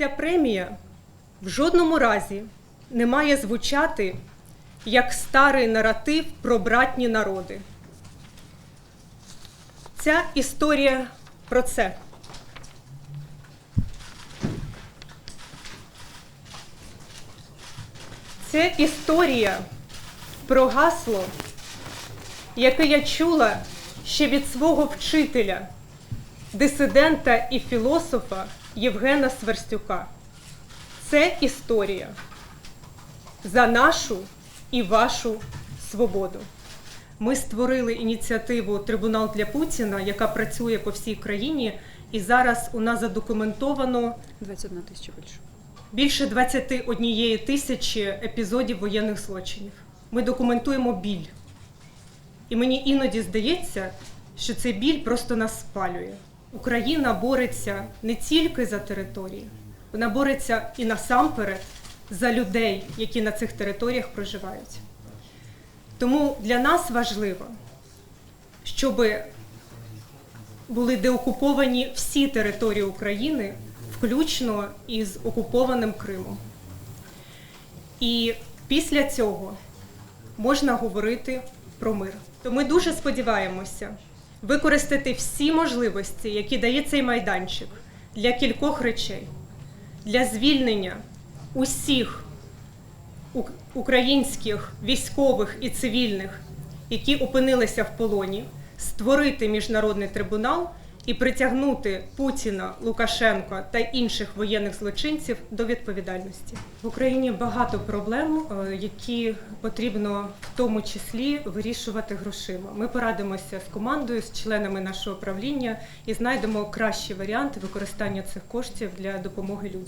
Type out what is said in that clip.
Ця премія в жодному разі не має звучати як старий наратив про братні народи. Ця історія про це. Це історія про гасло, яке я чула ще від свого вчителя, дисидента і філософа Євгена Сверстюка. Це історія за нашу і вашу свободу. Ми створили ініціативу Трибунал для Путіна, яка працює по всій країні, і зараз у нас задокументовано 21 тисяча більше. більше 21 тисячі епізодів воєнних злочинів. Ми документуємо біль. І мені іноді здається, що цей біль просто нас спалює. Україна бореться не тільки за території, вона бореться і насамперед за людей, які на цих територіях проживають. Тому для нас важливо, щоб були деокуповані всі території України, включно із окупованим Кримом. І після цього можна говорити про мир. То ми дуже сподіваємося використати всі можливості, які дає цей майданчик для кількох речей, для звільнення усіх українських військових і цивільних, які опинилися в полоні, створити міжнародний трибунал і притягнути Путіна, Лукашенка та інших воєнних злочинців до відповідальності. В Україні багато проблем, е, які потрібно в тому числі вирішувати грошима. Ми порадимося з командою, з членами нашого правління і знайдемо кращі варіанти використання цих коштів для допомоги людям.